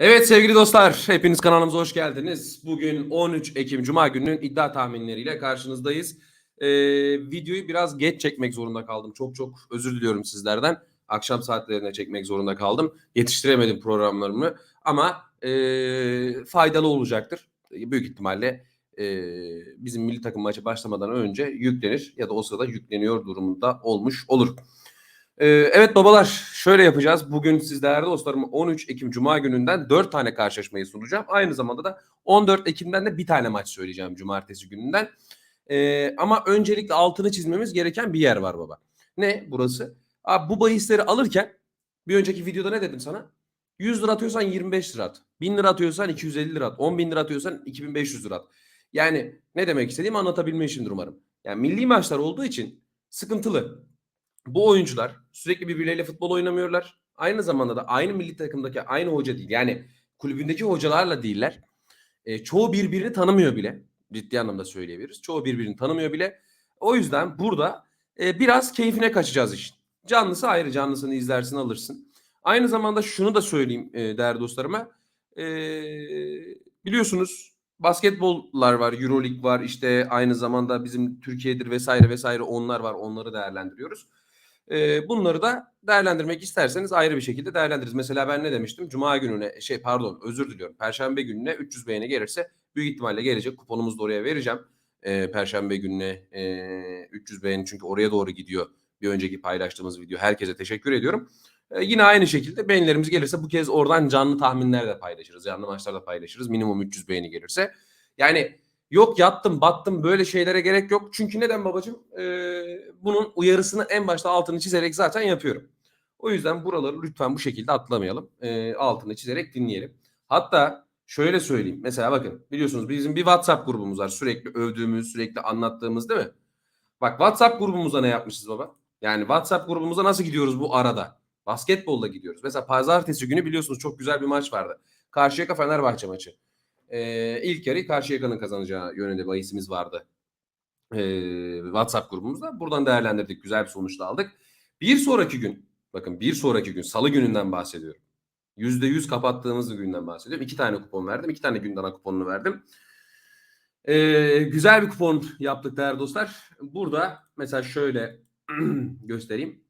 Evet sevgili dostlar, hepiniz kanalımıza hoş geldiniz. Bugün 13 Ekim Cuma gününün iddia tahminleriyle karşınızdayız. Ee, videoyu biraz geç çekmek zorunda kaldım. Çok çok özür diliyorum sizlerden. Akşam saatlerine çekmek zorunda kaldım. Yetiştiremedim programlarımı ama e, faydalı olacaktır. Büyük ihtimalle e, bizim milli takım maçı başlamadan önce yüklenir ya da o sırada yükleniyor durumunda olmuş olur. Ee, evet babalar şöyle yapacağız. Bugün siz değerli dostlarım 13 Ekim Cuma gününden 4 tane karşılaşmayı sunacağım. Aynı zamanda da 14 Ekim'den de bir tane maç söyleyeceğim Cumartesi gününden. Ee, ama öncelikle altını çizmemiz gereken bir yer var baba. Ne burası? Abi bu bahisleri alırken bir önceki videoda ne dedim sana? 100 lira atıyorsan 25 lira at. 1000 lira atıyorsan 250 lira at. 10 bin lira atıyorsan 2500 lira at. Yani ne demek istediğimi anlatabilmişimdir umarım. Yani milli maçlar olduğu için sıkıntılı bu oyuncular sürekli birbirleriyle futbol oynamıyorlar. Aynı zamanda da aynı milli takımdaki aynı hoca değil. Yani kulübündeki hocalarla değiller. E, çoğu birbirini tanımıyor bile. Ciddi anlamda söyleyebiliriz. Çoğu birbirini tanımıyor bile. O yüzden burada e, biraz keyfine kaçacağız işin. Canlısı ayrı canlısını izlersin alırsın. Aynı zamanda şunu da söyleyeyim e, değerli dostlarıma. E, biliyorsunuz basketbollar var, Euroleague var, işte aynı zamanda bizim Türkiye'dir vesaire vesaire onlar var. Onları değerlendiriyoruz. E, bunları da değerlendirmek isterseniz ayrı bir şekilde değerlendiririz. Mesela ben ne demiştim? Cuma gününe şey pardon özür diliyorum. Perşembe gününe 300 beğeni gelirse büyük ihtimalle gelecek. Kuponumuzu da oraya vereceğim. E, Perşembe gününe e, 300 beğeni çünkü oraya doğru gidiyor. Bir önceki paylaştığımız video. Herkese teşekkür ediyorum. E, yine aynı şekilde beğenilerimiz gelirse bu kez oradan canlı tahminler de paylaşırız. Canlı maçlar da paylaşırız. Minimum 300 beğeni gelirse. Yani Yok yattım battım böyle şeylere gerek yok. Çünkü neden babacığım? Ee, bunun uyarısını en başta altını çizerek zaten yapıyorum. O yüzden buraları lütfen bu şekilde atlamayalım. Ee, altını çizerek dinleyelim. Hatta şöyle söyleyeyim. Mesela bakın biliyorsunuz bizim bir WhatsApp grubumuz var. Sürekli övdüğümüz, sürekli anlattığımız değil mi? Bak WhatsApp grubumuza ne yapmışız baba? Yani WhatsApp grubumuza nasıl gidiyoruz bu arada? Basketbolla gidiyoruz. Mesela pazartesi günü biliyorsunuz çok güzel bir maç vardı. Karşıyaka Fenerbahçe maçı. Ee, ilk yarı Karşıyaka'nın kazanacağı yönünde bahisimiz vardı. Ee, WhatsApp grubumuzda. Buradan değerlendirdik. Güzel bir sonuç da aldık. Bir sonraki gün, bakın bir sonraki gün, salı gününden bahsediyorum. Yüzde yüz kapattığımız günden bahsediyorum. İki tane kupon verdim. iki tane günden kuponunu verdim. Ee, güzel bir kupon yaptık değerli dostlar. Burada mesela şöyle göstereyim.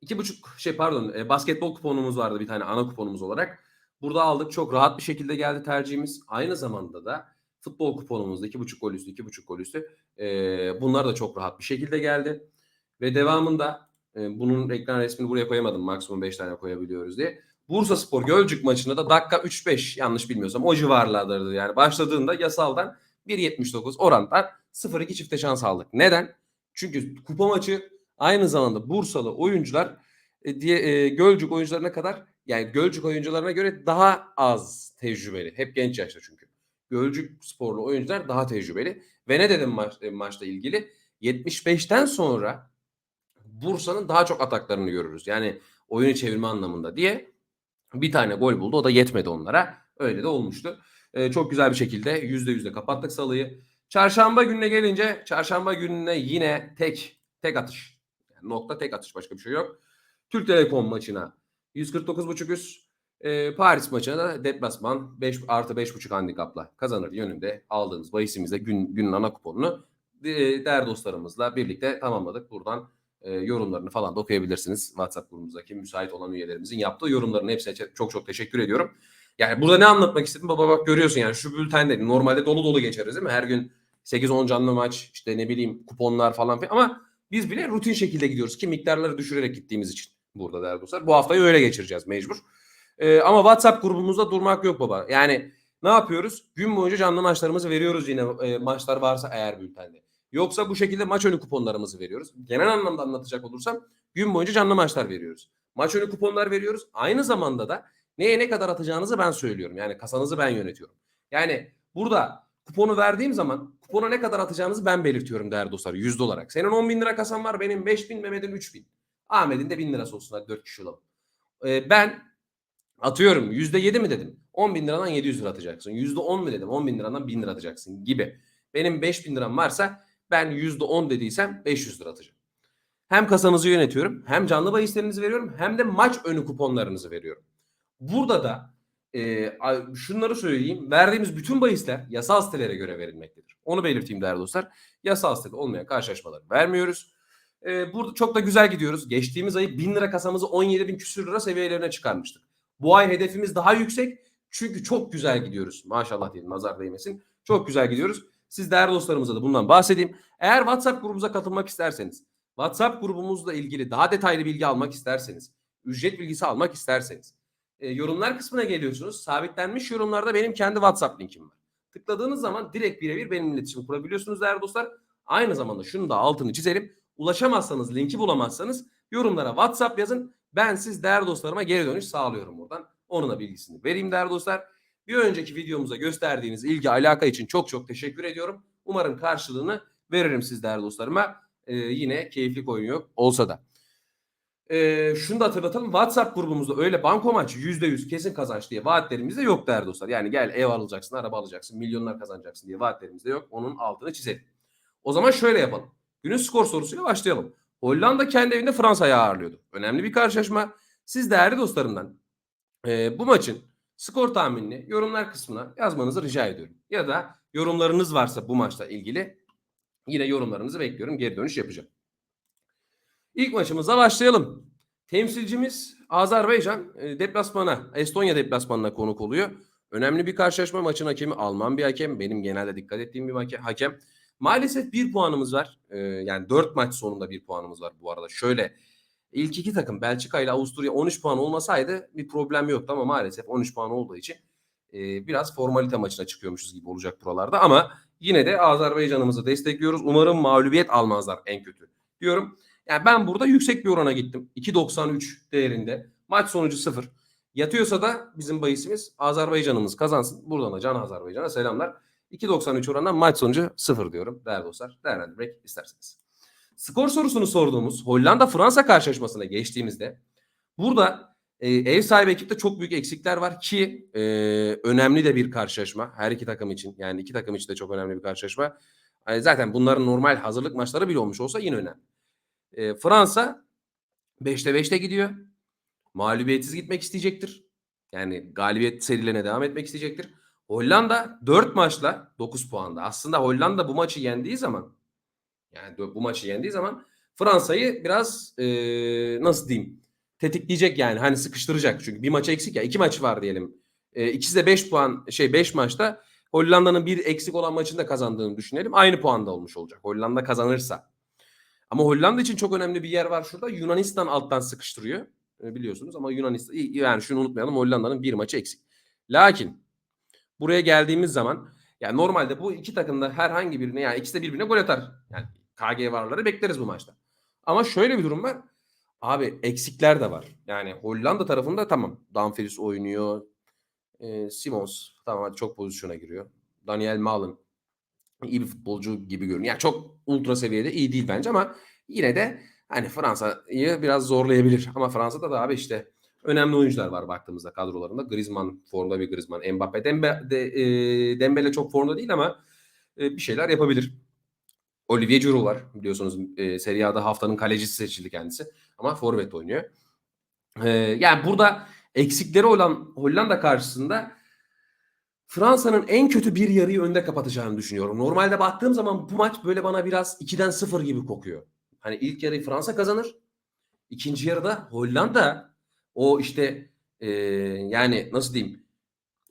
İki buçuk şey pardon e, basketbol kuponumuz vardı bir tane ana kuponumuz olarak. Burada aldık. Çok rahat bir şekilde geldi tercihimiz. Aynı zamanda da futbol kuponumuzda 2.5 gol üstü, 2.5 gol üstü. E, bunlar da çok rahat bir şekilde geldi. Ve devamında e, bunun ekran resmini buraya koyamadım. Maksimum 5 tane koyabiliyoruz diye. Bursa Spor Gölcük maçında da dakika 3-5 yanlış bilmiyorsam o civarlardadır yani. Başladığında yasaldan 1.79 orandan 0-2 çifte şans aldık. Neden? Çünkü kupa maçı aynı zamanda Bursalı oyuncular e, diye e, Gölcük oyuncularına kadar yani Gölcük oyuncularına göre daha az tecrübeli. Hep genç yaşta çünkü. Gölcük sporlu oyuncular daha tecrübeli. Ve ne dedim maç, e, maçla ilgili? 75'ten sonra Bursa'nın daha çok ataklarını görürüz. Yani oyunu çevirme anlamında diye bir tane gol buldu. O da yetmedi onlara. Öyle de olmuştu. Ee, çok güzel bir şekilde yüzde yüzde kapattık salıyı. Çarşamba gününe gelince çarşamba gününe yine tek tek atış. Yani nokta tek atış başka bir şey yok. Türk Telekom maçına 149.5 üst. E, Paris maçına deplasman 5 artı 5.5 handikapla kazanır yönünde aldığımız bahisimizde gün, günün ana kuponunu e, değerli dostlarımızla birlikte tamamladık. Buradan e, yorumlarını falan da okuyabilirsiniz. WhatsApp grubumuzdaki müsait olan üyelerimizin yaptığı yorumların hepsine çok çok teşekkür ediyorum. Yani burada ne anlatmak istedim baba bak görüyorsun yani şu bültende normalde dolu dolu geçeriz değil mi? Her gün 8-10 canlı maç işte ne bileyim kuponlar falan filan ama biz bile rutin şekilde gidiyoruz ki miktarları düşürerek gittiğimiz için burada değerli dostlar. Bu haftayı öyle geçireceğiz mecbur. Ee, ama WhatsApp grubumuzda durmak yok baba. Yani ne yapıyoruz? Gün boyunca canlı maçlarımızı veriyoruz yine e, maçlar varsa eğer bültende. Yoksa bu şekilde maç önü kuponlarımızı veriyoruz. Genel anlamda anlatacak olursam gün boyunca canlı maçlar veriyoruz. Maç önü kuponlar veriyoruz. Aynı zamanda da neye ne kadar atacağınızı ben söylüyorum. Yani kasanızı ben yönetiyorum. Yani burada kuponu verdiğim zaman kupona ne kadar atacağınızı ben belirtiyorum değerli dostlar yüzde olarak. Senin 10 bin lira kasan var benim 5 bin Mehmet'in 3 bin. Ahmet'in de 1000 lirası olsun hadi 4 kişi olalım. Ee, ben atıyorum %7 mi dedim? 10 bin liradan 700 lira atacaksın. %10 mu dedim? 10 bin liradan 1000 lira atacaksın gibi. Benim 5 bin liram varsa ben %10 dediysem 500 lira atacağım. Hem kasanızı yönetiyorum hem canlı bahislerinizi veriyorum hem de maç önü kuponlarınızı veriyorum. Burada da a- şunları söyleyeyim. Verdiğimiz bütün bahisler yasal sitelere göre verilmektedir. Onu belirteyim değerli dostlar. Yasal sitede olmayan karşılaşmaları vermiyoruz. Ee, burada çok da güzel gidiyoruz. Geçtiğimiz ay 1000 lira kasamızı 17 bin küsür lira seviyelerine çıkarmıştık. Bu ay hedefimiz daha yüksek. Çünkü çok güzel gidiyoruz. Maşallah diyelim nazar değmesin. Çok güzel gidiyoruz. Siz değerli dostlarımıza da bundan bahsedeyim. Eğer WhatsApp grubumuza katılmak isterseniz, WhatsApp grubumuzla ilgili daha detaylı bilgi almak isterseniz, ücret bilgisi almak isterseniz, e, yorumlar kısmına geliyorsunuz. Sabitlenmiş yorumlarda benim kendi WhatsApp linkim var. Tıkladığınız zaman direkt birebir benimle iletişim kurabiliyorsunuz değerli dostlar. Aynı zamanda şunu da altını çizelim. Ulaşamazsanız, linki bulamazsanız yorumlara WhatsApp yazın. Ben siz değerli dostlarıma geri dönüş sağlıyorum buradan. Onun da bilgisini vereyim değerli dostlar. Bir önceki videomuza gösterdiğiniz ilgi, alaka için çok çok teşekkür ediyorum. Umarım karşılığını veririm siz değerli dostlarıma. Ee, yine keyifli oynuyor olsa da. Ee, şunu da hatırlatalım. WhatsApp grubumuzda öyle banko maçı %100 kesin kazanç diye vaatlerimiz de yok değerli dostlar. Yani gel ev alacaksın, araba alacaksın, milyonlar kazanacaksın diye vaatlerimiz de yok. Onun altını çizelim. O zaman şöyle yapalım. Günün skor sorusuyla başlayalım. Hollanda kendi evinde Fransa'yı ağırlıyordu. Önemli bir karşılaşma. Siz değerli dostlarımdan e, bu maçın skor tahminini yorumlar kısmına yazmanızı rica ediyorum. Ya da yorumlarınız varsa bu maçla ilgili yine yorumlarınızı bekliyorum. Geri dönüş yapacağım. İlk maçımıza başlayalım. Temsilcimiz Azerbaycan e, deplasmana, Estonya deplasmanına konuk oluyor. Önemli bir karşılaşma. Maçın hakemi Alman bir hakem. Benim genelde dikkat ettiğim bir hake- hakem. Maalesef bir puanımız var. Ee, yani dört maç sonunda bir puanımız var bu arada. Şöyle ilk iki takım Belçika ile Avusturya 13 puan olmasaydı bir problem yoktu ama maalesef 13 puan olduğu için e, biraz formalite maçına çıkıyormuşuz gibi olacak buralarda. Ama yine de Azerbaycan'ımızı destekliyoruz. Umarım mağlubiyet almazlar en kötü diyorum. Yani ben burada yüksek bir orana gittim. 2.93 değerinde. Maç sonucu 0. Yatıyorsa da bizim bahisimiz Azerbaycan'ımız kazansın. Buradan da Can Azerbaycan'a selamlar. 2.93 orandan maç sonucu 0 diyorum değerli dostlar. Değerlendirmek isterseniz. Skor sorusunu sorduğumuz Hollanda-Fransa karşılaşmasına geçtiğimizde burada e, ev sahibi ekipte çok büyük eksikler var ki e, önemli de bir karşılaşma her iki takım için. Yani iki takım için de çok önemli bir karşılaşma. E, zaten bunların normal hazırlık maçları bile olmuş olsa yine önemli. E, Fransa 5'te 5'te gidiyor. Mağlubiyetsiz gitmek isteyecektir. Yani galibiyet serilerine devam etmek isteyecektir. Hollanda 4 maçla 9 puanda. Aslında Hollanda bu maçı yendiği zaman yani bu maçı yendiği zaman Fransa'yı biraz e, nasıl diyeyim tetikleyecek yani hani sıkıştıracak. Çünkü bir maç eksik ya iki maç var diyelim. E, ikisi de 5 puan şey 5 maçta Hollanda'nın bir eksik olan maçını da kazandığını düşünelim. Aynı puanda olmuş olacak. Hollanda kazanırsa. Ama Hollanda için çok önemli bir yer var şurada. Yunanistan alttan sıkıştırıyor. Biliyorsunuz ama Yunanistan yani şunu unutmayalım Hollanda'nın bir maçı eksik. Lakin buraya geldiğimiz zaman yani normalde bu iki takımda herhangi birine yani ikisi de birbirine gol atar. Yani KG varları bekleriz bu maçta. Ama şöyle bir durum var. Abi eksikler de var. Yani Hollanda tarafında tamam. Dumfries oynuyor. E, Simons tamam çok pozisyona giriyor. Daniel Malin iyi bir futbolcu gibi görünüyor. Yani çok ultra seviyede iyi değil bence ama yine de hani Fransa'yı biraz zorlayabilir. Ama Fransa'da da abi işte önemli oyuncular var baktığımızda kadrolarında. Griezmann formda bir Griezmann. Mbappe Dembe, de, e, Dembele çok formda değil ama e, bir şeyler yapabilir. Olivier Giroud var biliyorsunuz e, Serie A'da haftanın kalecisi seçildi kendisi ama forvet oynuyor. E, yani burada eksikleri olan Hollanda karşısında Fransa'nın en kötü bir yarıyı önde kapatacağını düşünüyorum. Normalde baktığım zaman bu maç böyle bana biraz 2'den 0 gibi kokuyor. Hani ilk yarıyı Fransa kazanır. İkinci yarıda Hollanda o işte e, yani nasıl diyeyim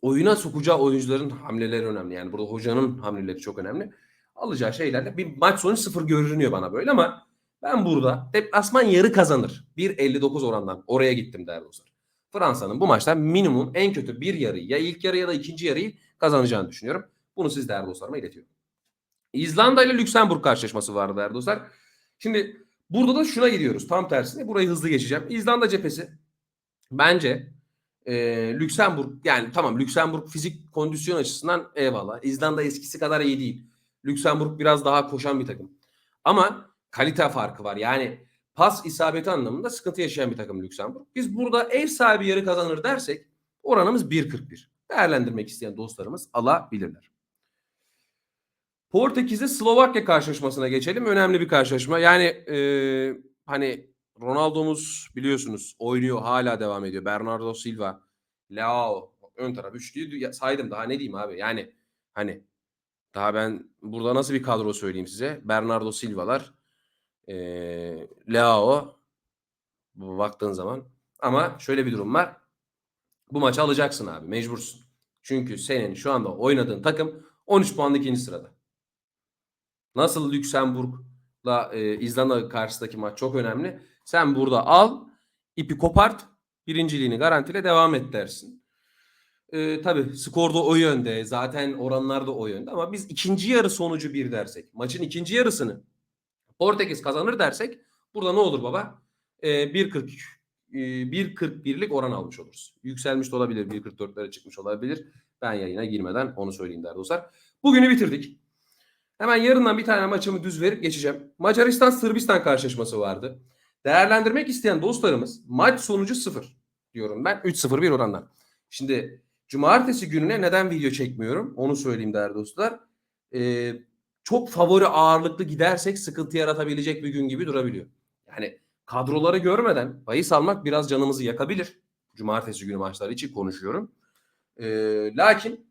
oyuna sokacağı oyuncuların hamleleri önemli. Yani burada hocanın hamleleri çok önemli. Alacağı şeylerle bir maç sonu sıfır görünüyor bana böyle ama ben burada deplasman yarı kazanır. 1.59 orandan oraya gittim değerli dostlar. Fransa'nın bu maçta minimum en kötü bir yarı ya ilk yarı ya da ikinci yarıyı kazanacağını düşünüyorum. Bunu siz değerli dostlarıma iletiyorum. İzlanda ile Lüksemburg karşılaşması vardı değerli dostlar. Şimdi burada da şuna gidiyoruz. Tam tersine burayı hızlı geçeceğim. İzlanda cephesi bence e, Lüksemburg yani tamam Lüksemburg fizik kondisyon açısından eyvallah. İzlanda eskisi kadar iyi değil. Lüksemburg biraz daha koşan bir takım. Ama kalite farkı var. Yani pas isabeti anlamında sıkıntı yaşayan bir takım Lüksemburg. Biz burada ev sahibi yarı kazanır dersek oranımız 1.41. Değerlendirmek isteyen dostlarımız alabilirler. Portekiz'de Slovakya karşılaşmasına geçelim. Önemli bir karşılaşma. Yani e, hani Ronaldo'muz biliyorsunuz oynuyor hala devam ediyor. Bernardo Silva, Leao ön taraf üçlüyü saydım daha ne diyeyim abi? Yani hani daha ben burada nasıl bir kadro söyleyeyim size? Bernardo Silva'lar e, Leao baktığın zaman. Ama şöyle bir durum var. Bu maçı alacaksın abi mecbursun. Çünkü senin şu anda oynadığın takım 13 puanlı ikinci sırada. Nasıl Lüksemburg'la e, İzlanda karşısındaki maç çok önemli sen burada al ipi kopart birinciliğini garantile devam et dersin. Ee, tabii skor da o yönde. Zaten oranlar da o yönde. Ama biz ikinci yarı sonucu bir dersek. Maçın ikinci yarısını Portekiz kazanır dersek burada ne olur baba? Ee, 1.40 e, 1.41'lik oran almış oluruz. Yükselmiş de olabilir. 1.44'lere çıkmış olabilir. Ben yayına girmeden onu söyleyeyim değerli dostlar. Bugünü bitirdik. Hemen yarından bir tane maçımı düz verip geçeceğim. Macaristan-Sırbistan karşılaşması vardı. Değerlendirmek isteyen dostlarımız maç sonucu 0 diyorum ben. 3-0 bir orandan. Şimdi cumartesi gününe neden video çekmiyorum onu söyleyeyim değerli dostlar. Ee, çok favori ağırlıklı gidersek sıkıntı yaratabilecek bir gün gibi durabiliyor. Yani kadroları görmeden bahis almak biraz canımızı yakabilir. Cumartesi günü maçları için konuşuyorum. Ee, lakin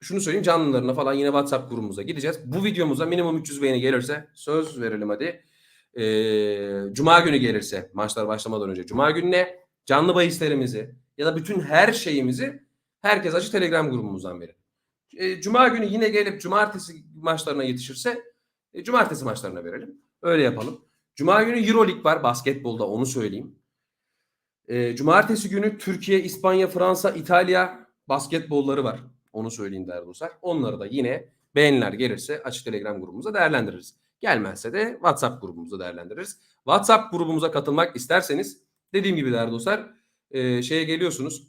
şunu söyleyeyim canlılarına falan yine WhatsApp grubumuza gideceğiz. Bu videomuza minimum 300 beğeni gelirse söz verelim hadi. Ee, Cuma günü gelirse maçlar başlamadan önce Cuma gününe canlı bahislerimizi ya da bütün her şeyimizi herkes açı Telegram grubumuzdan verin. Ee, Cuma günü yine gelip Cumartesi maçlarına yetişirse e, Cumartesi maçlarına verelim. Öyle yapalım. Cuma günü Euroleague var basketbolda onu söyleyeyim. Ee, Cumartesi günü Türkiye, İspanya, Fransa, İtalya basketbolları var. Onu söyleyeyim değerli dostlar. Onları da yine beğeniler gelirse açık Telegram grubumuza değerlendiririz. Gelmezse de WhatsApp grubumuzda değerlendiririz. WhatsApp grubumuza katılmak isterseniz dediğim gibi değerli dostlar e, şeye geliyorsunuz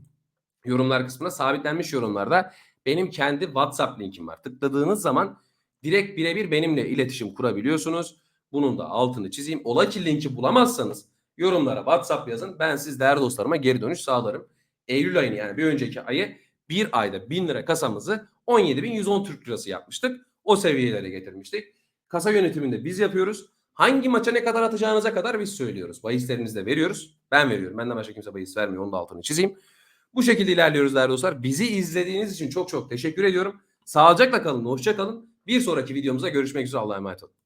yorumlar kısmına sabitlenmiş yorumlarda benim kendi WhatsApp linkim var. Tıkladığınız zaman direkt birebir benimle iletişim kurabiliyorsunuz. Bunun da altını çizeyim. Ola ki linki bulamazsanız yorumlara WhatsApp yazın. Ben siz değerli dostlarıma geri dönüş sağlarım. Eylül ayını yani bir önceki ayı bir ayda 1000 lira kasamızı 17.110 Türk lirası yapmıştık. O seviyelere getirmiştik. Kasa yönetiminde biz yapıyoruz. Hangi maça ne kadar atacağınıza kadar biz söylüyoruz. Bahislerinizi de veriyoruz. Ben veriyorum. Benden başka kimse bahis vermiyor. Onun da altını çizeyim. Bu şekilde ilerliyoruz değerli dostlar. Bizi izlediğiniz için çok çok teşekkür ediyorum. Sağlıcakla kalın. Hoşça kalın. Bir sonraki videomuzda görüşmek üzere. Allah'a emanet olun.